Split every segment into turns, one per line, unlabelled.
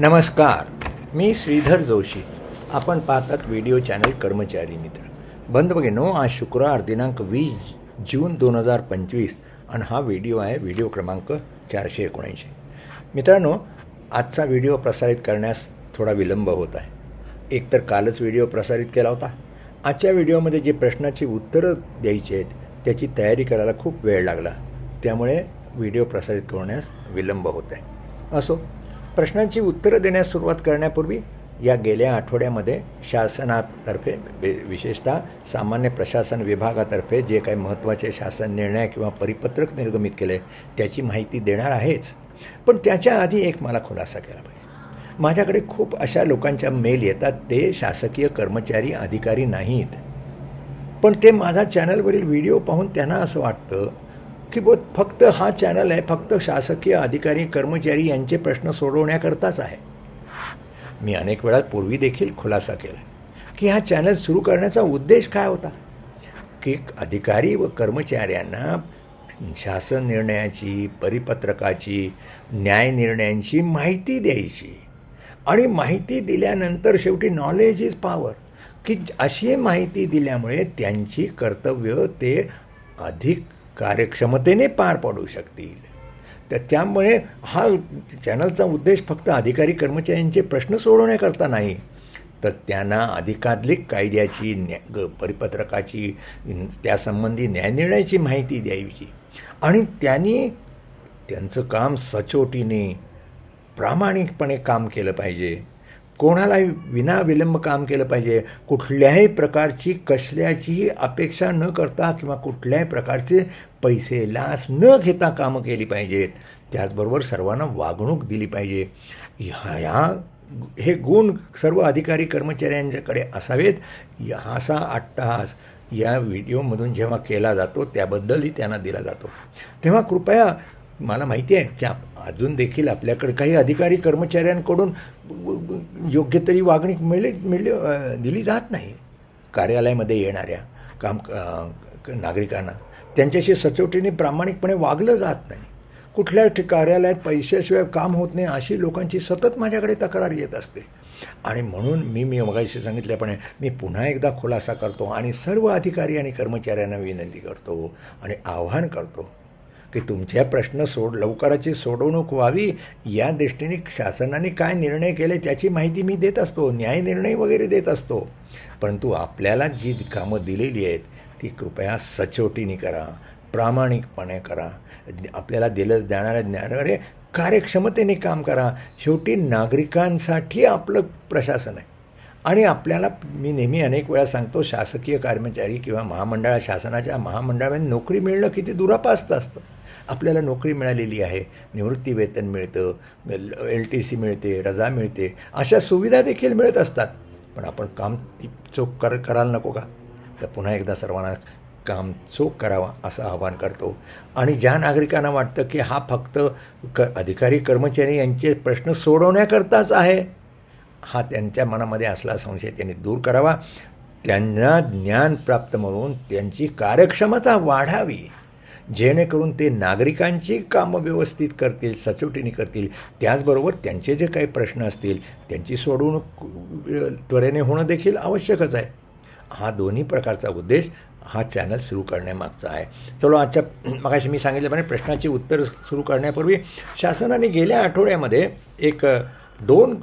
नमस्कार मी श्रीधर जोशी. आपण पाहतात व्हिडिओ चॅनल कर्मचारी मित्र. बंद बघेनो आज शुक्रवार दिनांक वीस जून दोन हजार पंचवीस आणि हा व्हिडिओ आहे व्हिडिओ क्रमांक चारशे एकोणऐंशी. मित्रांनो आजचा व्हिडिओ प्रसारित करण्यास थोडा विलंब होत आहे. एकतर कालच व्हिडिओ प्रसारित केला होता. आजच्या व्हिडिओमध्ये जे प्रश्नाची उत्तरं द्यायची आहेत त्याची तयारी करायला खूप वेळ लागला. त्यामुळे व्हिडिओ प्रसारित करण्यास विलंब होत आहे. असो प्रश्नांची उत्तरं देण्यास सुरुवात करण्यापूर्वी या गेल्या आठवड्यामध्ये शासनातर्फे विशेषतः सामान्य प्रशासन विभागातर्फे जे काही महत्त्वाचे शासन निर्णय किंवा परिपत्रक निर्गमित केले त्याची माहिती देणार आहेच. पण त्याच्या आधी एक मला खुलासा केला पाहिजे. माझ्याकडे खूप अशा लोकांच्या मेल येतात ते शासकीय कर्मचारी अधिकारी नाहीत. पण ते माझा चॅनलवरील व्हिडिओ पाहून त्यांना असं वाटतं की बो फक्त हा चॅनल आहे फक्त शासकीय अधिकारी कर्मचारी यांचे प्रश्न सोडवण्याकरताच आहे. मी अनेक वेळा पूर्वी देखील खुलासा केला की हा चॅनल सुरू करण्याचा उद्देश काय होता? की अधिकारी व कर्मचाऱ्यांना शासन निर्णयाची परिपत्रकाची न्याय निर्णयांची माहिती द्यायची. आणि माहिती दिल्यानंतर शेवटी नॉलेज इज पॉवर की अशी माहिती दिल्यामुळे त्यांची कर्तव्य ते अधिक कार्यक्षमतेने पार पाडू शकतील. तर त्यामुळे हा चॅनलचा उद्देश फक्त अधिकारी कर्मचाऱ्यांचे प्रश्न सोडवण्याकरता नाही तर त्यांना अधिकाधिक कायद्याची न्या ग परिपत्रकाची त्यासंबंधी न्यायनिर्णयाची माहिती द्यायची. आणि त्यांनी त्यांचं काम सचोटीने प्रामाणिकपणे काम केलं पाहिजे. कोणालाही विनाविलंब काम केलं पाहिजे. कुठल्याही प्रकारची कसल्याचीही अपेक्षा न करता किंवा कुठल्याही प्रकारचे पैसे लाच न घेता कामं केली पाहिजेत. त्याचबरोबर सर्वांना वागणूक दिली पाहिजे. ह्या ह्या हे गुण सर्व अधिकारी कर्मचाऱ्यांच्याकडे असावेत. असा अट्टहास या व्हिडिओमधून जेव्हा केला जातो त्याबद्दलही त्यांना दिला जातो. तेव्हा कृपया मला माहिती आहे की आप अजून देखील आपल्याकडे काही अधिकारी कर्मचाऱ्यांकडून योग्य तरी वागणूक मिळली मिळली दिली जात नाही. कार्यालयामध्ये येणाऱ्या काम नागरिकांना. त्यांच्याशी सचोटीने प्रामाणिकपणे वागलं जात नाही. कुठल्या कार्यालयात पैशाशिवाय काम होत नाही अशी लोकांची सतत माझ्याकडे तक्रार येत असते. आणि म्हणून मी मी मगाशी सांगितल्याप्रमाणे मी पुन्हा एकदा खुलासा करतो आणि सर्व अधिकारी आणि कर्मचाऱ्यांना विनंती करतो आणि आव्हान करतो की तुमच्या प्रश्न सोड लवकराची सोडवणूक व्हावी या दृष्टीने शासनाने काय निर्णय केले त्याची माहिती मी देत असतो न्याय निर्णय वगैरे देत असतो. परंतु आपल्याला जी कामं दिलेली आहेत ती कृपया सचोटीने करा प्रामाणिकपणे करा. आपल्याला दिलं जाणाऱ्या ज्ञानाद्वारे कार्यक्षमतेने काम करा. शेवटी नागरिकांसाठी आपलं प्रशासन आहे. आणि आपल्याला मी नेहमी अनेक वेळा सांगतो शासकीय कर्मचारी किंवा महामंडळा शासनाच्या महामंडळामध्ये नोकरी मिळणं किती दुरापास्त असतं. आपल्याला नोकरी मिळालेली आहे. निवृत्ती वेतन मिळतं एल टी सी मिळते रजा मिळते. अशा सुविधा देखील मिळत असतात. पण आपण काम चोख कर करायला नको का? तर पुन्हा एकदा सर्वांना काम चोख करावा असं आवाहन करतो. आणि ज्या नागरिकांना वाटतं की हा फक्त क अधिकारी कर्मचारी यांचे प्रश्न सोडवण्याकरताच आहे हा त्यांच्या मनामध्ये असला संशय त्यांनी दूर करावा. त्यांना ज्ञान प्राप्त म्हणून त्यांची कार्यक्षमता वाढावी. जेणेकरून ते नागरिकांची कामं व्यवस्थित करतील सचोटीने करतील. त्याचबरोबर त्यांचे जे काही प्रश्न असतील त्यांची सोडवणूक त्वरेने होणं देखील आवश्यकच आहे. हा दोन्ही प्रकारचा उद्देश हा चॅनल सुरू करण्यामागचा आहे. चलो आजच्या मगाशी मी सांगितल्याप्रमाणे प्रश्नाची उत्तर सुरू करण्यापूर्वी शासनाने गेल्या आठवड्यामध्ये एक दोन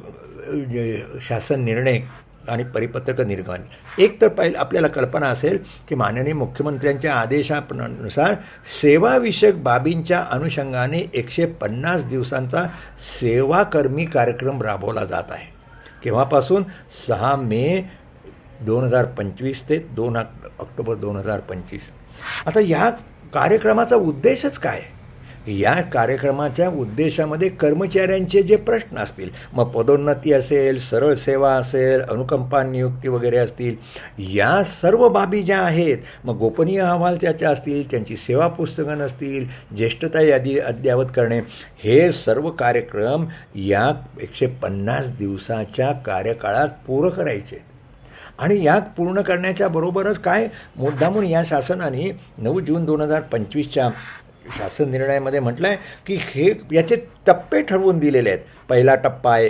जे शासन निर्णय आणि परिपत्रक निर्गमन एक तर पाहिलं आपल्याला कल्पना असेल की माननीय मुख्यमंत्र्यांच्या आदेशानुसार सेवाविषयक बाबींच्या अनुषंगाने एकशे पन्नास दिवसांचा सेवाकर्मी कार्यक्रम राबवला जात आहे. केव्हापासून? सहा मे दोन हजार पंचवीस ते दोन ऑक्टोबर दोन हजार पंचवीस. आता या कार्यक्रमाचा उद्देशच काय? या कार्यक्रमाच्या उद्देशामध्ये कर्मचाऱ्यांचे जे प्रश्न असतील मग पदोन्नती असेल सरळ सेवा असेल अनुकंपा नियुक्ती वगैरे असतील या सर्व बाबी ज्या आहेत मग गोपनीय अहवाल त्याच्या असतील त्यांची सेवा पुस्तकं नसतील ज्येष्ठता यादी अद्ययावत करणे हे सर्व कार्यक्रम या एकशे पन्नास दिवसाच्या कार्यकाळात पूर्ण करायचे. आणि या पूर्ण करण्याच्या बरोबरच काय? मुद्दामून या शासनाने नऊ जून दोन हजार पंचवीसच्या शासन निर्णयामध्ये म्हटलं आहे की हे याचे टप्पे ठरवून दिलेले आहेत. पहिला टप्पा आहे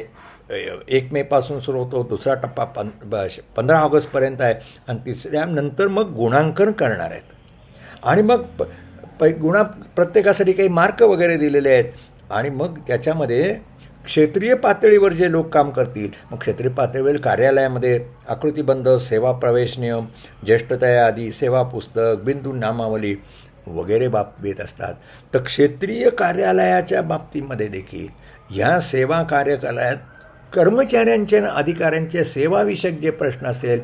एक मेपासून सुरू होतो दुसरा टप्पा पं ब- पंधरा ऑगस्टपर्यंत आहे आणि तिसऱ्यानंतर मग गुणांकन करणार आहेत. आणि मग प पै गुणा प्रत्येकासाठी काही मार्क वगैरे दिलेले आहेत. आणि मग त्याच्यामध्ये क्षेत्रीय पातळीवर जे लोक काम करतील मग क्षेत्रीय पातळीवर कार्यालयामध्ये आकृतीबंध सेवा प्रवेश नियम ज्येष्ठतया आदी सेवा पुस्तक बिंदू नामावली वगैरे बाब असतात तर क्षेत्रीय कार्यालयाच्या बाबतीमध्ये देखील ह्या सेवा कार्यालयात कर्मचाऱ्यांचे आणि अधिकाऱ्यांचे सेवाविषयक जे प्रश्न असेल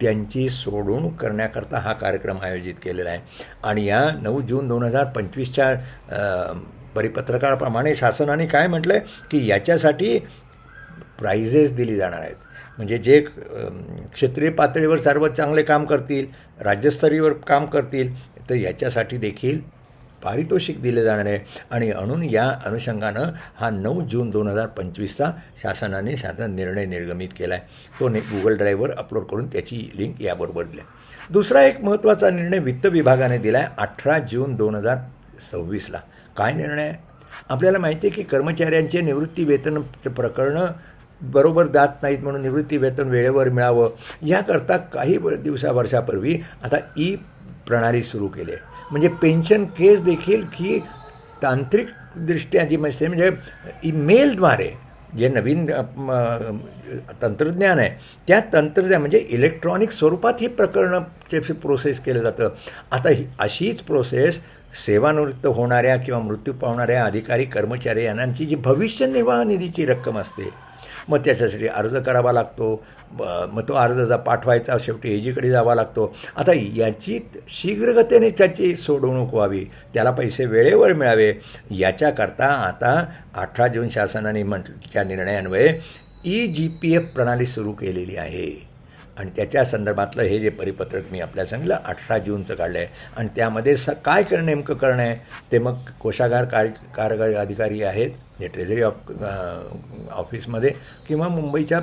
त्यांची सोडवणूक करण्याकरता हा कार्यक्रम आयोजित केलेला आहे. आणि या नऊ जून दोन हजार पंचवीसच्या परिपत्रकाप्रमाणे शासनाने काय म्हटलं आहे की याच्यासाठी प्राइजेस दिली जाणार आहेत. म्हणजे जे क्षेत्रीय पातळीवर सर्वात चांगले काम करतील राज्यस्तरीयवर काम करतील तर याच्यासाठी देखील पारितोषिक दिले जाणार आहे. आणि म्हणून या अनुषंगानं हा नऊ जून दोन हजार पंचवीसचा शासनाने शासन निर्णय निर्गमित केला आहे तो ने गुगल ड्राईव्हवर अपलोड करून त्याची लिंक याबरोबर दिली आहे. दुसरा एक महत्त्वाचा निर्णय वित्त विभागाने दिला आहे अठरा जून दोन हजार सव्वीसला. काय निर्णय आपल्याला माहिती आहे की कर्मचाऱ्यांचे निवृत्ती वेतन प्रकरणं बरोबर जात नाहीत म्हणून निवृत्ती वेतन वेळेवर मिळावं. याकरता काही दिवसा वर्षापूर्वी आता ई प्रणाली सुरू केली आहे. म्हणजे पेन्शन केस देखील ही तांत्रिकदृष्ट्या जी म्हणजे म्हणजे ईमेलद्वारे जे नवीन तंत्रज्ञान आहे त्या तंत्रज्ञान म्हणजे इलेक्ट्रॉनिक स्वरूपात ही प्रकरणचे प्रोसेस केलं जातं. आता ही अशीच प्रोसेस सेवानिवृत्त होणाऱ्या किंवा मृत्यू पावणाऱ्या अधिकारी कर्मचारी यांची जी भविष्य निर्वाह निधीची रक्कम असते मग त्याच्यासाठी अर्ज करावा लागतो. मग तो अर्ज जा पाठवायचा शेवटी एजीकडे जावा लागतो. आता याची शीघ्रगतीने त्याची सोडवणूक व्हावी. त्याला पैसे वेळेवर मिळावे. याच्याकरता आता अठरा जून शासनाने म्हटल्या निर्णयान्वये ई जी पी एफ प्रणाली सुरू केलेली आहे. आणि त्याच्या संदर्भातलं हे जे परिपत्रक मी आपल्याला सांगितलं अठरा जूनचं काढलं आहे आणि त्यामध्ये स काय करणं नेमकं करणं आहे ते मग कोशागार कार्य कार्यकारी अधिकारी आहेत जे ट्रेझरी ऑफ ऑफिसमध्ये किंवा मुंबईच्या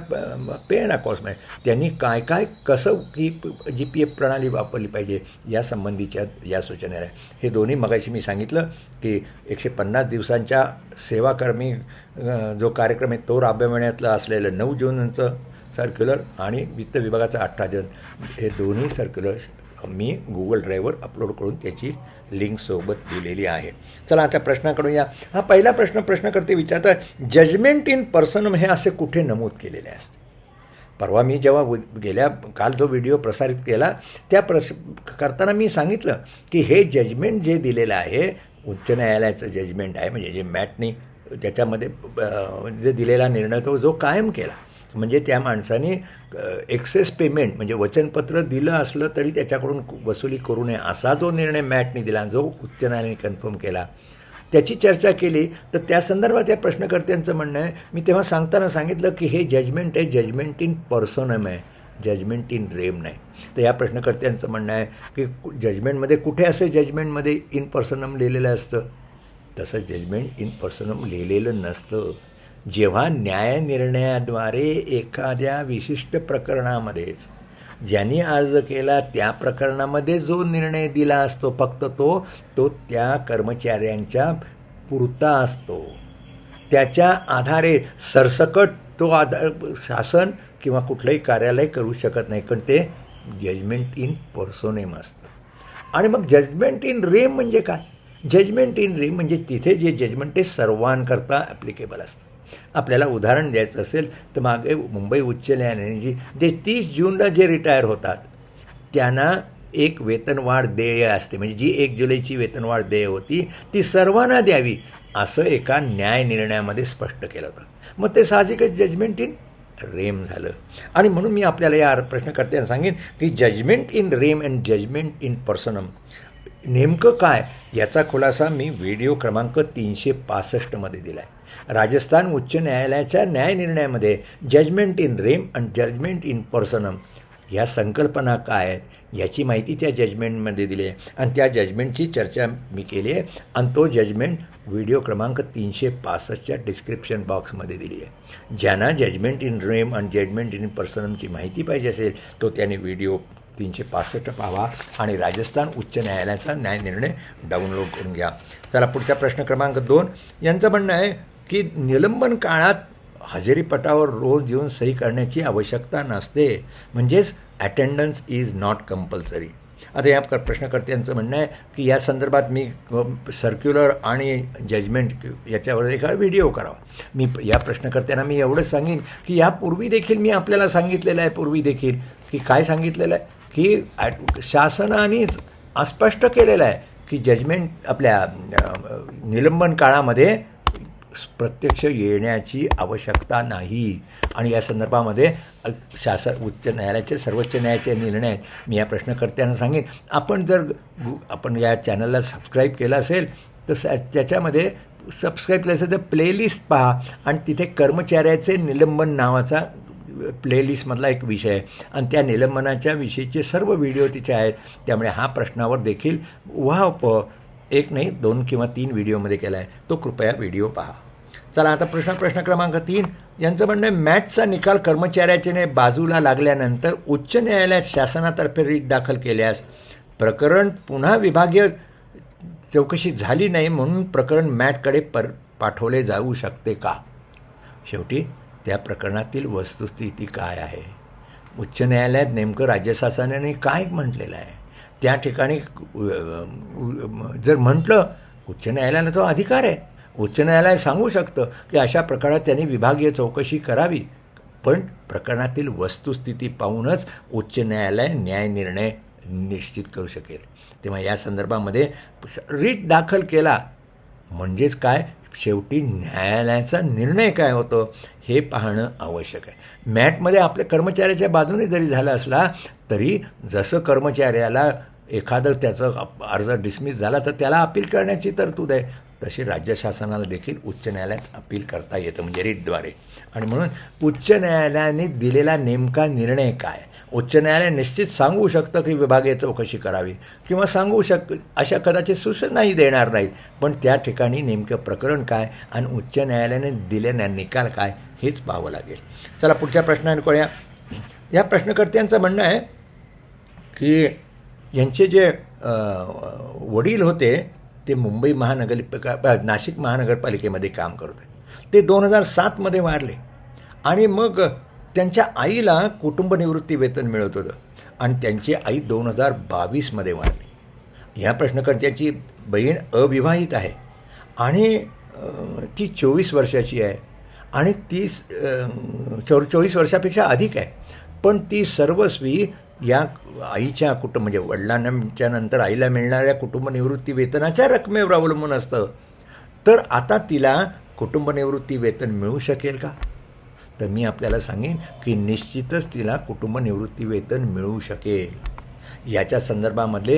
पे अँड अकाउंट्समध्ये त्यांनी काय काय कसं की जी पी एफ प्रणाली वापरली पाहिजे या संबंधीच्या या सूचना आहे हे दोन्ही मगाशी मी सांगितलं की एकशे पन्नास दिवसांच्या सेवाकर्मी जो कार्यक्रम आहे तो राबविण्यातलं असलेलं नऊ जूनचं सर्क्युलर आणि वित्त विभागाचा अठरा जन हे दोन्ही सर्क्युलर मी गुगल ड्राईव्हवर अपलोड करून त्याची लिंकसोबत दिलेली आहे. चला आता प्रश्नाकडून या. हा पहिला प्रश्न प्रश्नकर्ते विचारतात जजमेंट इन पर्सनम हे असे कुठे नमूद केलेले असते? परवा मी जेव्हा गेल्या काल जो व्हिडिओ प्रसारित केला त्या प्रश करताना मी सांगितलं की हे जजमेंट जे दिलेलं आहे उच्च न्यायालयाचं जजमेंट आहे म्हणजे जे मॅटनी त्याच्यामध्ये जे दिलेला निर्णय तो जो कायम केला. म्हणजे त्या माणसाने एक्सेस पेमेंट म्हणजे वचनपत्र दिलं असलं तरी त्याच्याकडून वसुली करू नये असा जो निर्णय मॅटने दिला जो उच्च न्यायालयाने कन्फर्म केला त्याची चर्चा केली. तर त्या संदर्भात या प्रश्नकर्त्यांचं म्हणणं आहे मी तेव्हा सांगताना सांगितलं की हे जजमेंट आहे जजमेंट इन पर्सनम आहे जजमेंट इन रेम नाही. तर या प्रश्नकर्त्यांचं म्हणणं आहे की जजमेंटमध्ये कुठे असं जजमेंटमध्ये इन पर्सनम लिहिलेलं असतं? तसं जजमेंट इन पर्सनम लिहिलेलं नसतं. जेव्हा न्याय निर्णयाद्वारे एखाद्या विशिष्ट प्रकरणामध्येच ज्यांनी अर्ज केला त्या प्रकरणामध्ये जो निर्णय दिला असतो फक्त तो तो त्या कर्मचाऱ्यांच्या पुरता असतो. त्याच्या आधारे सरसकट तो आधार शासन किंवा कुठलंही कार्यालय करू शकत नाही. कारण ते जजमेंट इन पर्सोनेम असतं. आणि मग जजमेंट इन रेम म्हणजे काय? जजमेंट इन रेम म्हणजे तिथे जे जजमेंट ते सर्वांकरता ॲप्लिकेबल असतं. आपल्याला उदाहरण द्यायचं असेल तर मागे मुंबई उच्च न्यायालयाने जी जे तीस जूनला जे रिटायर होतात त्यांना एक वेतनवाढ देय असते. म्हणजे जी एक जुलैची वेतनवाढ देय होती ती सर्वांना द्यावी असं एका न्याय निर्णयामध्ये स्पष्ट केलं होतं. मग ते साहजिकच जजमेंट इन रेम झालं. आणि म्हणून मी आपल्याला या प्रश्नकर्त्यांना सांगेन की judgment in rem and judgment in personam नेमकं काय याचा खुलासा मी व्हिडिओ क्रमांक तीनशे पासष्टमध्ये दिला आहे राजस्थान उच्च न्यायालयाच्या न्यायनिर्णयामध्ये judgment in rem and judgment in personam ह्या संकल्पना काय आहेत? याची माहिती त्या जजमेंटमध्ये दिली आहे. आणि त्या जजमेंटची चर्चा मी केली आहे. आणि तो जजमेंट व्हिडिओ क्रमांक तीनशे पासष्टच्या डिस्क्रिप्शन बॉक्समध्ये दिली आहे. ज्यांना जजमेंट इन रेम आणि जजमेंट इन पर्सनमची माहिती पाहिजे असेल तो त्याने व्हिडिओ तीनशे पासष्ट पाहावा आणि राजस्थान उच्च न्यायालयाचा न्यायनिर्णय डाउनलोड करून घ्या. चला पुढचा प्रश्न क्रमांक दोन. यांचं म्हणणं आहे की निलंबन काळात हजेरीपटावर रोज येऊन सही करण्याची आवश्यकता नसते. म्हणजेच अटेंडन्स इज नॉट कंपल्सरी आता या प्र- प्रश्नकर्त्यांचं म्हणणं आहे की या संदर्भात मी सर्क्युलर आणि जजमेंट याच्यावर एका व्हिडिओ करावा. मी या प्रश्नकर्त्यांना मी एवढंच सांगेन की यापूर्वी देखील मी आपल्याला सांगितलेलं आहे पूर्वी देखील. की काय सांगितलेलं आहे? की शासनानेच अस्पष्ट केलेलं आहे की जजमेंट आपल्या निलंबन काळामध्ये प्रत्यक्ष येण्याची आवश्यकता नाही. आणि या संदर्भामध्ये शासन उच्च न्यायालयाचे सर्वोच्च न्यायालयाचे निर्णय आहेत. मी या प्रश्नकर्त्यांना सांगेन. आपण जर गु आपण या चॅनलला सबस्क्राईब केलं असेल तर त्याच्यामध्ये सबस्क्राईब केलं असेल तर प्लेलिस्ट पहा. आणि तिथे कर्मचाऱ्याचे निलंबन नावाचा प्लेलिस्टमधला एक विषय आहे. आणि त्या निलंबनाच्या विषयीचे सर्व व्हिडिओ तिचे आहेत. त्यामुळे हा प्रश्नावर देखील उहाप एक नाही दोन किंवा तीन व्हिडिओमध्ये केला आहे. तो कृपया व्हिडिओ पहा. चला आता प्रश्न प्रश्न क्रमांक तीन. यांचं म्हणणं आहे मॅथचा निकाल कर्मचाऱ्याच्याने बाजूला लागल्यानंतर उच्च न्यायालयात शासनातर्फे रीट दाखल केल्यास प्रकरण पुन्हा विभागीय चौकशी झाली नाही म्हणून प्रकरण मॅटकडे पर पाठवले जाऊ शकते का? शेवटी त्या प्रकरणातील वस्तुस्थिती काय आहे? उच्च न्यायालयात नेमकं राज्य शासनाने काय म्हटलेलं आहे? त्या ठिकाणी जर म्हटलं उच्च न्यायालयाला तो अधिकार आहे. उच्च न्यायालय सांगू शकतं की अशा प्रकारात त्यांनी विभागीय चौकशी करावी. पण प्रकरणातील वस्तुस्थिती पाहूनच उच्च न्यायालय न्याय निर्णय निश्चित करू शकेल. तेव्हा या संदर्भामध्ये रीट दाखल केला. म्हणजेच काय? शेवटी न्यायालयाचा निर्णय काय होतो हे पाहणं आवश्यक आहे. मॅटमध्ये आपल्या कर्मचाऱ्याच्या बाजूने जरी झाला असला तरी जसं कर्मचाऱ्याला एखादं त्याचं अर्ज डिसमिस झाला तर त्याला अपील करण्याची तरतूद आहे. तशी राज्य शासनाला देखील उच्च न्यायालयात अपील करता येतं म्हणजे रीटद्वारे. आणि म्हणून उच्च न्यायालयाने दिलेला नेमका निर्णय काय? उच्च न्यायालय निश्चित सांगू शकतं की विभागीय चौकशी करावी किंवा सांगू शक अशा कदाचित सूचनाही देणार नाहीत. पण त्या ठिकाणी नेमकं प्रकरण काय आणि उच्च न्यायालयाने दिलेला निकाल काय हेच पाहावं लागेल. चला पुढच्या प्रश्नाने कळूया. या प्रश्नकर्त्यांचं म्हणणं आहे की यांचे जे वडील होते ते मुंबई महानगरपालिका नाशिक महानगरपालिकेमध्ये काम करत आहे ते दोन हजार सातमध्ये वारले आणि मग त्यांच्या आईला कुटुंब निवृत्ती वेतन मिळत होतं. आणि त्यांची आई दोन हजार बावीसमध्ये वारली ह्या प्रश्नकर्त्याची बहीण अविवाहित आहे. आणि ती चोवीस वर्षाची आहे. आणि ती चो चोवीस वर्षापेक्षा अधिक आहे. पण ती सर्वस्वी या आईच्या कुटुंब म्हणजे वडिलांच्या नंतर आईला मिळणाऱ्या कुटुंब निवृत्ती वेतनाच्या रकमेवर अवलंबून असतं. तर आता तिला कुटुंब निवृत्ती वेतन मिळू शकेल का? तर मी आपल्याला सांगेन की निश्चितच तिला कुटुंब निवृत्ती वेतन मिळू शकेल. याच्या संदर्भामधले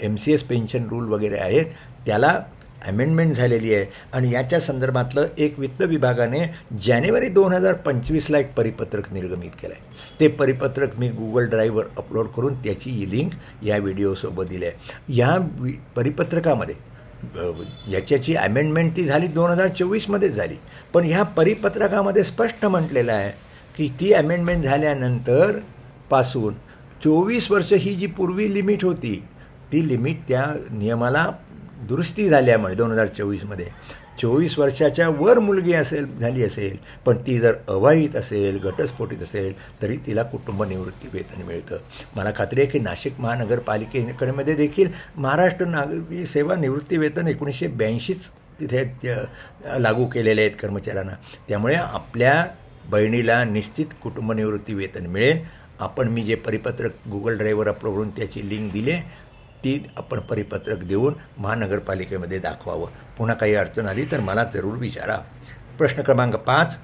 M C S pension rule वगैरे आहेत. त्याला अमेंडमेंट झालेली आहे. आणि याच्या संदर्भातलं एक वित्त विभागाने जानेवारी दोन हजार पंचवीसला एक परिपत्रक निर्गमित केलं आहे ते परिपत्रक मी गुगल ड्राईव्हवर अपलोड करून त्याची लिंक या व्हिडिओसोबत दिली आहे. या परिपत्रकामध्ये याच्याची अमेंडमेंट ती झाली दोन हजार चोवीसमध्येच झाली. पण ह्या परिपत्रकामध्ये स्पष्ट म्हटलेलं आहे की ती अमेंडमेंट झाल्यानंतरपासून चोवीस वर्ष ही जी पूर्वी लिमिट होती ती लिमिट त्या नियमाला दुरुस्ती झाल्यामुळे दोन हजार चोवीसमध्ये. चोवीस वर्षाच्या वर मुलगी असेल झाली असेल पण ती जर अवाहित असेल घटस्फोटित असेल तरी तिला कुटुंब निवृत्ती वेतन मिळतं. मला खात्री आहे की नाशिक महानगरपालिकेकडेमध्ये देखील महाराष्ट्र नागरी सेवा निवृत्ती वेतन एकोणीसशे ब्याऐंशीच तिथे लागू केलेले आहेत कर्मचाऱ्यांना. त्यामुळे आपल्या बहिणीला निश्चित कुटुंब निवृत्ती वेतन मिळेल. आपण मी जे परिपत्रक गुगल ड्राईव्हवर अपलोड करून त्याची लिंक दिली ती आपण परिपत्रक देऊन महानगरपालिकेमध्ये दाखवावं. पुन्हा काही अडचण आली तर मला जरूर विचारा. प्रश्न क्रमांक पाच.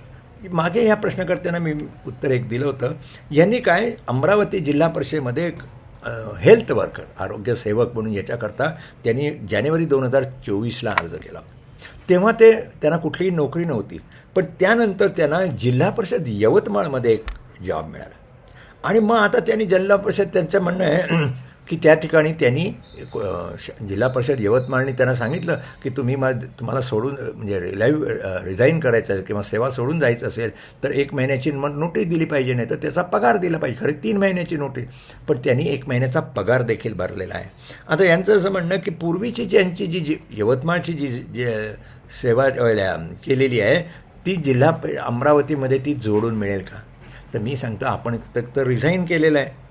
मागे ह्या प्रश्नकर्त्यांना मी उत्तर एक दिलं होतं. यांनी काय अमरावती जिल्हा परिषदेमध्ये एक हेल्थ वर्कर आरोग्य सेवक म्हणून याच्याकरता त्यांनी जानेवारी दोन हजार चोवीसला अर्ज केला. तेव्हा ते त्यांना कुठलीही नोकरी नव्हती. पण त्यानंतर त्यांना जिल्हा परिषद यवतमाळमध्ये एक जॉब मिळाला. आणि मग आता त्यांनी जिल्हा परिषद त्यांचं म्हणणं आहे की त्या ठिकाणी त्यांनी श- जिल्हा परिषद यवतमाळने त्यांना सांगितलं की तुम्ही मा तुम्हाला सोडून म्हणजे लाईव्ह रिझाईन करायचं असेल किंवा सेवा सोडून जायचं असेल तर एक महिन्याची मग नोटीस दिली पाहिजे नाही तर त्याचा पगार दिला पाहिजे. खरं तीन महिन्याची नोटीस. पण त्यांनी एक महिन्याचा पगार देखील भरलेला आहे. आता यांचं असं म्हणणं की पूर्वीची ज्यांची जी जी यवतमाळची जी जे सेवा केलेली आहे ती जिल्हा अमरावतीमध्ये ती जोडून मिळेल का? तर मी सांगतो आपण तर रिझाईन केलेलं आहे.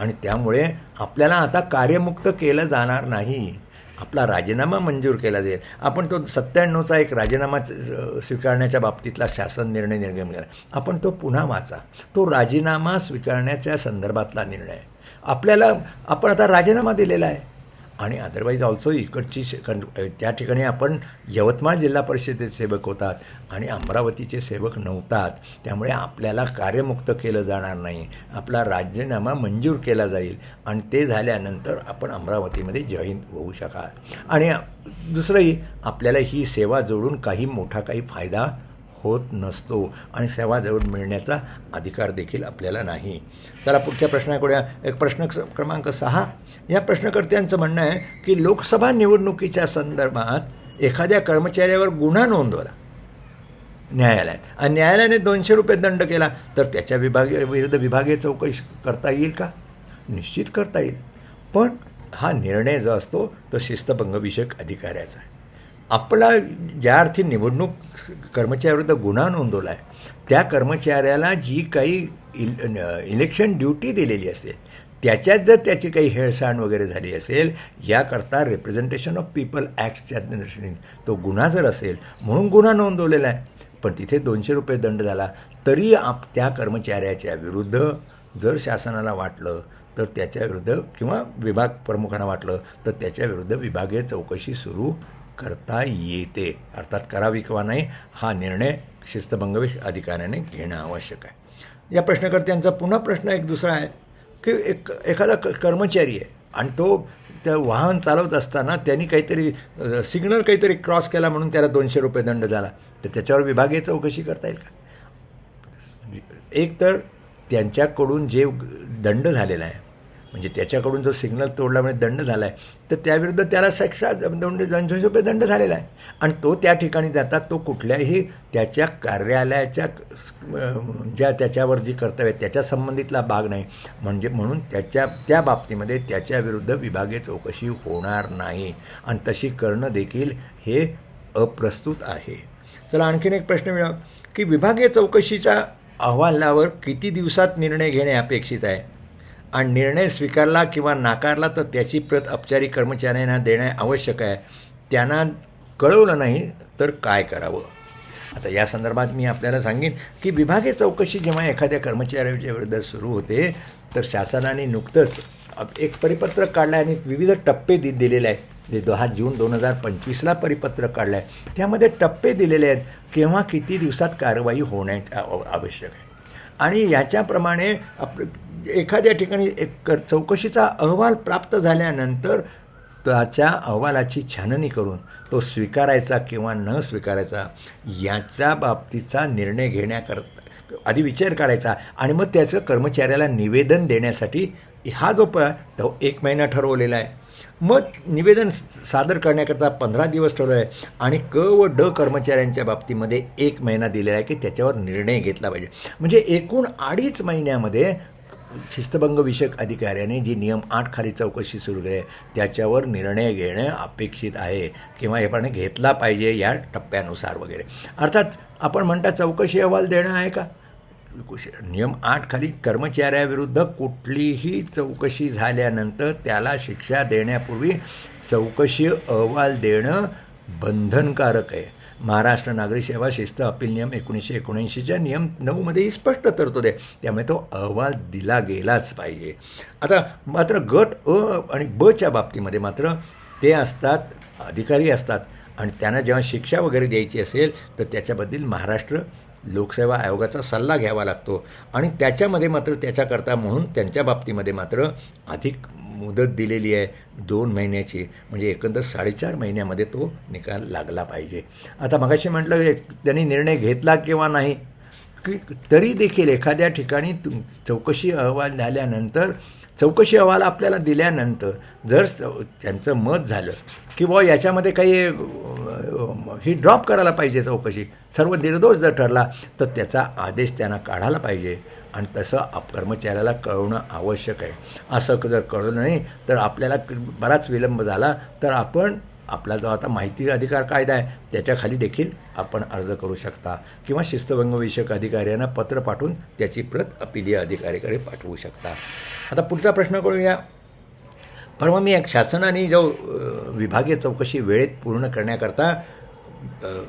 आणि त्यामुळे आपल्याला आता कार्यमुक्त केलं जाणार नाही. आपला राजीनामा मंजूर केला जाईल. आपण तो सत्त्याण्णवचा एक राजीनामा स्वीकारण्याच्या बाबतीतला शासन निर्णय निर्गम केला. आपण तो पुन्हा वाचा. तो राजीनामा स्वीकारण्याच्या संदर्भातला निर्णय. आपल्याला आपण आता राजीनामा दिलेला आहे. आणि अदरवाईज ऑल्सो इकडची कन त्या ठिकाणी आपण यवतमाळ जिल्हा परिषदेचे सेवक होतात आणि अमरावतीचे सेवक नव्हतात. त्यामुळे आपल्याला कार्यमुक्त केलं जाणार नाही. आपला राजीनामा मंजूर केला जाईल आणि ते झाल्यानंतर आपण अमरावतीमध्ये जॉईन होऊ शकाल. आणि दुसरंही आपल्याला ही सेवा जोडून काही मोठा काही फायदा होत नसतो आणि सेवा जवळ मिळण्याचा अधिकार देखील आपल्याला नाही. चला पुढच्या प्रश्नाकडे एक प्रश्न क्रमांक सहा. या प्रश्नकर्त्यांचं म्हणणं आहे की लोकसभा निवडणुकीच्या संदर्भात एखाद्या कर्मचाऱ्यावर गुन्हा नोंदवला. न्यायालयात. आणि न्यायालयाने दोनशे रुपये दंड केला. तर त्याच्या विभागीय विरुद्ध विभागीय चौकशी करता येईल का? निश्चित करता येईल. पण हा निर्णय जो असतो तो शिस्तभंगविषयक अधिकाऱ्याचा आहे. आपला ज्या अर्थी निवडणूक कर्मचाऱ्याविरुद्ध गुन्हा नोंदवला आहे त्या कर्मचाऱ्याला जी काही इल इलेक्शन ड्युटी दिलेली असेल त्याच्यात जर त्याची काही हेळसांड वगैरे झाली असेल याकरता रिप्रेझेंटेशन ऑफ पीपल ॲक्टच्या दृष्टीने तो गुन्हा जर असेल म्हणून गुन्हा नोंदवलेला आहे. पण तिथे दोनशे रुपये दंड झाला तरी आप त्या कर्मचाऱ्याच्या विरुद्ध जर शासनाला वाटलं तर त्याच्याविरुद्ध किंवा विभाग प्रमुखांना वाटलं तर त्याच्याविरुद्ध विभागीय चौकशी सुरू करता येते. अर्थात करावी किंवा नाही हा निर्णय शिस्तभंग अधिकाऱ्याने घेणं आवश्यक आहे. या प्रश्नकर्त्यांचा पुन्हा प्रश्न एक दुसरा आहे की एक एखादा क कर्मचारी आहे आणि तो त्या वाहन चालवत असताना त्यांनी काहीतरी सिग्नल काहीतरी क्रॉस केला म्हणून त्याला दोनशे रुपये दंड झाला. तर त्याच्यावर विभागीय चौकशी करता येईल का? एक तर त्यांच्याकडून जे दंड झालेला आहे म्हणजे त्याच्याकडून जो सिग्नल तोडला म्हणजे दंड झाला आहे तर त्याविरुद्ध त्याला शिक्षा दोन दोनशे रुपये दंड झालेला आहे. आणि तो त्या ठिकाणी जातात तो कुठल्याही त्याच्या कार्यालयाच्या ज्या त्याच्यावर जी कर्तव्य आहे त्याच्या संबंधितला भाग नाही. म्हणजे म्हणून त्याच्या त्या बाबतीमध्ये त्याच्याविरुद्ध विभागीय चौकशी होणार नाही. आणि तशी करणं देखील हे अप्रस्तुत आहे. चला आणखीन एक प्रश्न मिळावा की विभागीय चौकशीच्या अहवालावर किती दिवसात निर्णय घेणे अपेक्षित आहे? आणि निर्णय स्वीकारला किंवा नाकारला तर त्याची प्रत औपचारिक कर्मचाऱ्यांना देणे आवश्यक आहे. त्यांना कळवलं नाही तर काय करावं? आता या संदर्भात मी आपल्याला सांगेन की विभागीय चौकशी जेव्हा एखाद्या कर्मचाऱ्याच्या विरुद्ध सुरू होते तर शासनाने नुकतंच एक परिपत्रक काढलं आहे आणि विविध टप्पे दि दिलेले आहेत. जे दहा जून दोन हजार पंचवीसला परिपत्रक काढलं आहे त्यामध्ये टप्पे दिलेले आहेत. केव्हा किती दिवसात कारवाई होण्यात आवश्यक आहे? आणि याच्याप्रमाणे आप एखाद्या ठिकाणी एक चौकशीचा अहवाल प्राप्त झाल्यानंतर त्याच्या अहवालाची छाननी करून तो स्वीकारायचा किंवा न स्वीकारायचा याच्या बाबतीचा निर्णय घेण्याकरता आधी विचार करायचा आणि मग त्याचं कर्मचाऱ्याला निवेदन देण्यासाठी हा जो प तो एक महिना ठरवलेला आहे. मग निवेदन सादर करण्याकरता पंधरा दिवस ठरवलं आहे आणि क व ड कर्मचाऱ्यांच्या बाबतीमध्ये एक महिना दिलेला आहे की त्याच्यावर निर्णय घेतला पाहिजे. म्हणजे एकूण अडीच महिन्यामध्ये शिस्तभंग विषयक अधिकाऱ्याने जी नियम आठ खाली चौकशी सुरू केली आहे त्याच्यावर निर्णय घेणं अपेक्षित आहे किंवा हे पण घेतला पाहिजे या टप्प्यानुसार वगैरे. अर्थात आपण म्हणता चौकशी अहवाल देणं आहे का? नियम आठ खाली कर्मचाऱ्याविरुद्ध कुठलीही चौकशी झाल्यानंतर त्याला शिक्षा देण्यापूर्वी चौकशी अहवाल देणं बंधनकारक आहे. महाराष्ट्र नागरी सेवा शिस्त अपील नियम एकोणीसशे एकोणऐंशीच्या नियम नऊमध्येही स्पष्ट तरतूद आहे. त्यामुळे तो अहवाल दिला गेलाच पाहिजे. आता मात्र गट अ आणि बच्या बाबतीमध्ये मात्र ते असतात अधिकारी असतात आणि त्यांना जेव्हा शिक्षा वगैरे द्यायची असेल तर त्याच्याबद्दल महाराष्ट्र लोकसेवा आयोगाचा सल्ला घ्यावा लागतो. आणि त्याच्यामध्ये मात्र त्याच्याकरता म्हणून त्यांच्या बाबतीमध्ये मात्र अधिक मुदत दिलेली आहे दोन महिन्याची. म्हणजे एकंदर साडेचार महिन्यामध्ये तो निकाल लागला पाहिजे. आता मगाशी म्हटलं एक त्यांनी निर्णय घेतला किंवा नाही की तरी देखील एखाद्या ठिकाणी तुम चौकशी अहवाल झाल्यानंतर चौकशी अहवाल आपल्याला दिल्यानंतर जर त्यांचं मत झालं की बुवा याच्यामध्ये काही ही ड्रॉप करायला पाहिजे चौकशी सर्व निर्दोष जर ठरला तर त्याचा आदेश त्यांना काढायला पाहिजे. आणि तसं आप कर्मचाऱ्याला कळवणं आवश्यक आहे. असं जर कळलं नाही तर आपल्याला बराच विलंब झाला तर आपण आपला जो आता माहिती अधिकार कायदा आहे त्याच्याखाली देखील आपण अर्ज करू शकता. किंवा शिस्तभंगविषयक अधिकाऱ्यांना पत्र पाठवून त्याची प्रत अपिलीय अधिकाऱ्याकडे पाठवू शकता. आता पुढचा प्रश्न करूया. परवा मी एक शासनाने जो विभागीय चौकशी वेळेत पूर्ण करण्याकरता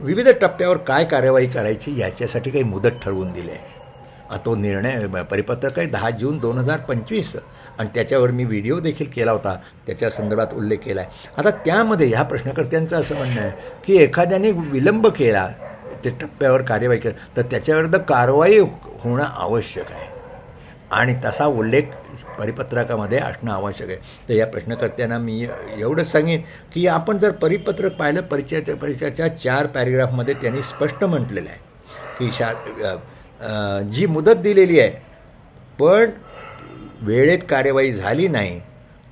विविध टप्प्यावर काय कार्यवाही करायची याच्यासाठी काही मुदत ठरवून दिली. आहे तो निर्णय परिपत्रक आहे दहा जून दोन हजार पंचवीस. आणि त्याच्यावर मी व्हिडिओ देखील केला होता. त्याच्या संदर्भात उल्लेख केला आहे आता त्यामध्ये ह्या प्रश्नकर्त्यांचं असं म्हणणं आहे की एखाद्याने विलंब केला ते टप्प्यावर कार्यवाही केलं तर त्याच्याविरुद्ध कारवाई होणं आवश्यक आहे. आणि तसा उल्लेख परिपत्रकामध्ये असणं आवश्यक आहे. तर या प्रश्नकर्त्यांना मी एवढंच सांगेन की आपण जर परिपत्रक पाहिलं परिचयाच्या परिचयाच्या चार पॅरेग्राफमध्ये त्यांनी स्पष्ट म्हटलेलं आहे की शा जी मुदत दिलेली आहे पण वेळेत कार्यवाही झाली नाही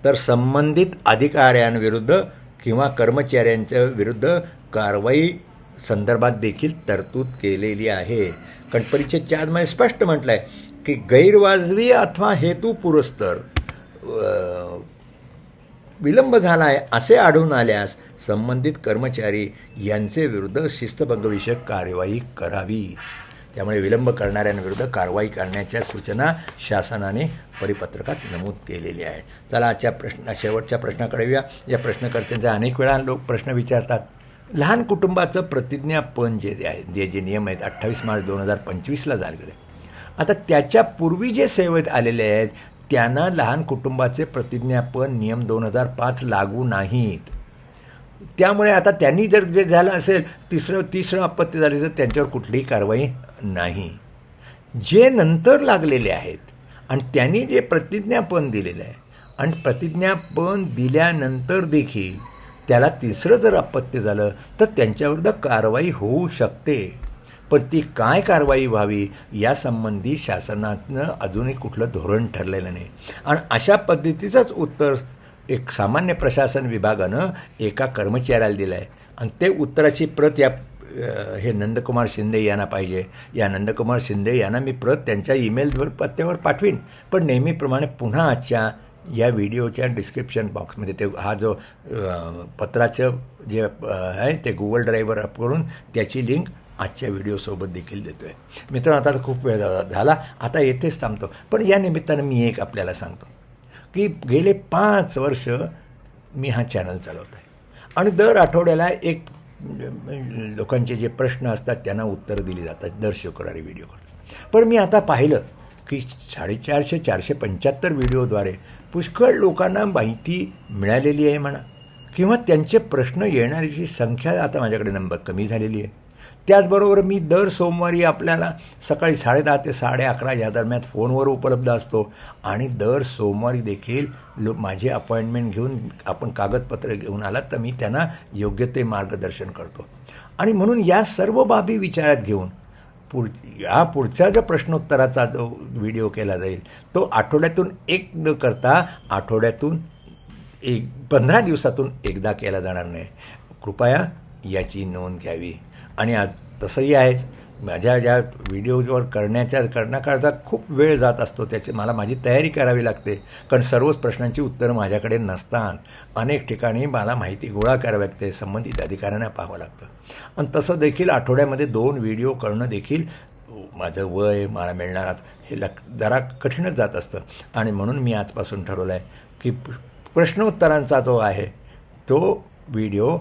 तर संबंधित अधिकाऱ्यांविरुद्ध किंवा कर्मचाऱ्यांच्या विरुद्ध कारवाई संदर्भात देखील तरतूद केलेली आहे. कारण परिच्छेद चारमध्ये स्पष्ट म्हटलं आहे की गैरवाजवी अथवा हेतू पुरस्तर विलंब झाला आहे असे आढळून आल्यास संबंधित कर्मचारी यांचे विरुद्ध शिस्तभंगविषयक कार्यवाही करावी. त्यामुळे विलंब करणाऱ्यांविरुद्ध कारवाई करण्याच्या सूचना शासनाने परिपत्रकात नमूद केलेली आहे. चला आजच्या प्रश्न शेवटच्या प्रश्नाकडे येऊया. या प्रश्नकर्त्यांचा अनेक वेळा लोक प्रश्न विचारतात. लहान कुटुंबाचं प्रतिज्ञापन जे आहे जे जे नियम आहेत अठ्ठावीस मार्च दोन हजार पंचवीसला झालेले आता त्याच्या पूर्वी जे सेवेत आलेले आहेत त्यांना लहान कुटुंबाचे प्रतिज्ञापन नियम दोन हजार पाच लागू नाहीत. त्यामुळे आता त्यांनी जर जे झालं असेल तिसरं तिसरं आपत्ती झाली तर त्यांच्यावर कुठलीही कारवाई नाही. जे नंतर लागलेले आहेत आणि त्यांनी जे प्रतिज्ञापन दिलेलं आहे आणि प्रतिज्ञापन दिल्यानंतर देखील त्याला तिसरं जर अपत्य झालं तर त्यांच्याविरुद्ध कारवाई होऊ शकते. पण ती काय कारवाई व्हावी यासंबंधी शासनातनं अजूनही कुठलं धोरण ठरलेलं नाही. आणि अशा पद्धतीचंच उत्तर एक सामान्य प्रशासन विभागानं एका कर्मचाऱ्याला दिलं आहे आणि ते उत्तराची प्रत या हे नंदकुमार शिंदे यांना पाहिजे. या नंदकुमार शिंदे यांना मी प्रत त्यांच्या ईमेलवर पत्त्यावर पाठवीन. पण नेहमीप्रमाणे पुन्हा आजच्या या व्हिडिओच्या डिस्क्रिप्शन बॉक्समध्ये ते हा जो पत्राचं जे आहे ते गुगल ड्राईव्हवर अप करून त्याची लिंक आजच्या व्हिडिओसोबत देखील देतो आहे मित्रांनो आता खूप वेळ झाला झाला. आता येथेच थांबतो. पण या निमित्तानं मी एक आपल्याला सांगतो. की गेले पाच वर्ष मी हा चॅनल चालवत आहे आणि दर आठवड्याला एक लोकांचे जे प्रश्न असतात त्यांना उत्तरं दिली जातात दर शुक्रवारी व्हिडिओ करतो. पण मी आता पाहिलं की साडेचारशे चारशे पंच्याहत्तर व्हिडिओद्वारे पुष्कळ लोकांना माहिती मिळालेली आहे म्हणा. किंवा त्यांचे प्रश्न येणाऱ्याची संख्या आता माझ्याकडे नंबर कमी झालेली आहे. त्याचबरोबर मी दर सोमवारी आपल्याला सकाळी साडेदहा ते साडे अकरा या दरम्यान फोनवर उपलब्ध असतो. आणि दर सोमवारी देखील लो माझी अपॉइंटमेंट घेऊन आपण कागदपत्र घेऊन आलात तर मी त्यांना योग्य ते मार्गदर्शन करतो. आणि म्हणून या सर्व बाबी विचारात घेऊन पुढ या पुढच्या जो प्रश्नोत्तराचा जो व्हिडिओ केला जाईल तो आठवड्यातून एक न करता आठवड्यातून एक पंधरा दिवसातून एकदा केला जाणार नाही. कृपया याची नोंद घ्यावी. आणि आज तसंही आहेच. माझ्या ज्या व्हिडिओवर करण्याच्या करण्याकरता खूप वेळ जात असतो त्याची मला माझी तयारी करावी लागते. कारण सर्वच प्रश्नांची उत्तरं माझ्याकडे नसतात. अनेक ठिकाणी मला माहिती गोळा करावी लागते संबंधित अधिकाऱ्यांना पाहावं लागतं. आणि तसं देखील आठवड्यामध्ये दोन व्हिडिओ करणं देखील माझं वय मला मिळणार हे लक जरा कठीणच जात असतं. आणि म्हणून मी आजपासून ठरवलं आहे की प्रश्नोत्तरांचा जो आहे तो व्हिडिओ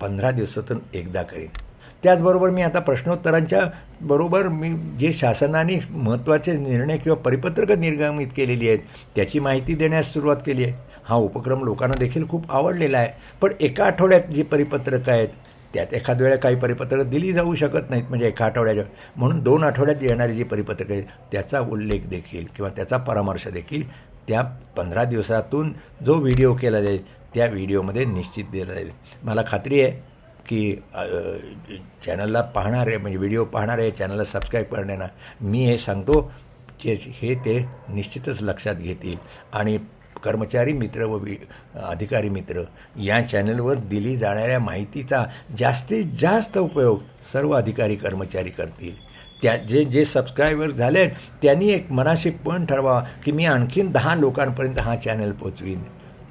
पंधरा दिवसातून एकदा करीन. त्याचबरोबर मी आता प्रश्नोत्तरांच्या बरोबर मी जे शासनाने महत्त्वाचे निर्णय किंवा परिपत्रकं निर्गमित केलेली आहेत त्याची माहिती देण्यास सुरुवात केली आहे. हा उपक्रम लोकांना देखील खूप आवडलेला आहे. पण एका आठवड्यात जी परिपत्रकं आहेत त्यात एखाद वेळा काही परिपत्रकं दिली जाऊ शकत नाहीत म्हणजे एका आठवड्याच्या. म्हणून दोन आठवड्यात येणारी जी परिपत्रकं आहेत त्याचा उल्लेख देखील किंवा त्याचा परामर्श देखील त्या पंधरा दिवसातून जो व्हिडिओ केला जाईल त्या व्हिडिओमध्ये निश्चित दिला जाईल. मला खात्री आहे की चॅनलला पाहणारे म्हणजे व्हिडिओ पाहणारे चॅनलला सबस्क्राईब करणाऱ्यांना मी हे सांगतो जे हे ते निश्चितच लक्षात घेतील. आणि कर्मचारी मित्र व वि अधिकारी मित्र या चॅनलवर दिली जाणाऱ्या माहितीचा जास्तीत जास्त उपयोग सर्व अधिकारी कर्मचारी करतील. त्या जे जे सबस्क्रायबर झाले आहेत त्यांनी एक मनाशी पण ठरवा की मी आणखीन दहा लोकांपर्यंत हा चॅनल पोचवीन.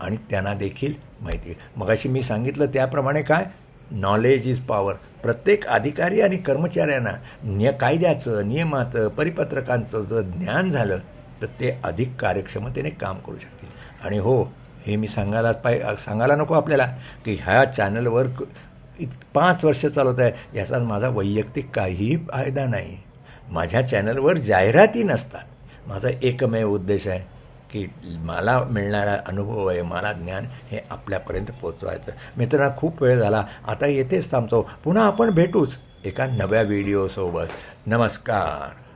आणि त्यांना देखील माहिती. मगाशी मी सांगितलं त्याप्रमाणे काय? नॉलेज इज पॉवर प्रत्येक अधिकारी आणि कर्मचाऱ्यांना निय कायद्याचं नियमाचं परिपत्रकांचं जर ज्ञान झालं तर ते अधिक कार्यक्षमतेने काम करू शकतील. आणि हो हे मी सांगायलाच पाय सांगायला नको आपल्याला की ह्या चॅनलवर इत पाच वर्ष चालवत आहे याचा माझा वैयक्तिक काहीही फायदा नाही. माझ्या चॅनलवर जाहिराती नसतात. माझा एकमेव उद्देश आहे की मला मिळणारा अनुभव आहे मला ज्ञान हे आपल्यापर्यंत पोचवायचं मित्रांना खूप वेळ झाला. आता येथेच थांबतो. पुन्हा आपण भेटूच एका नव्या व्हिडिओसोबत. नमस्कार.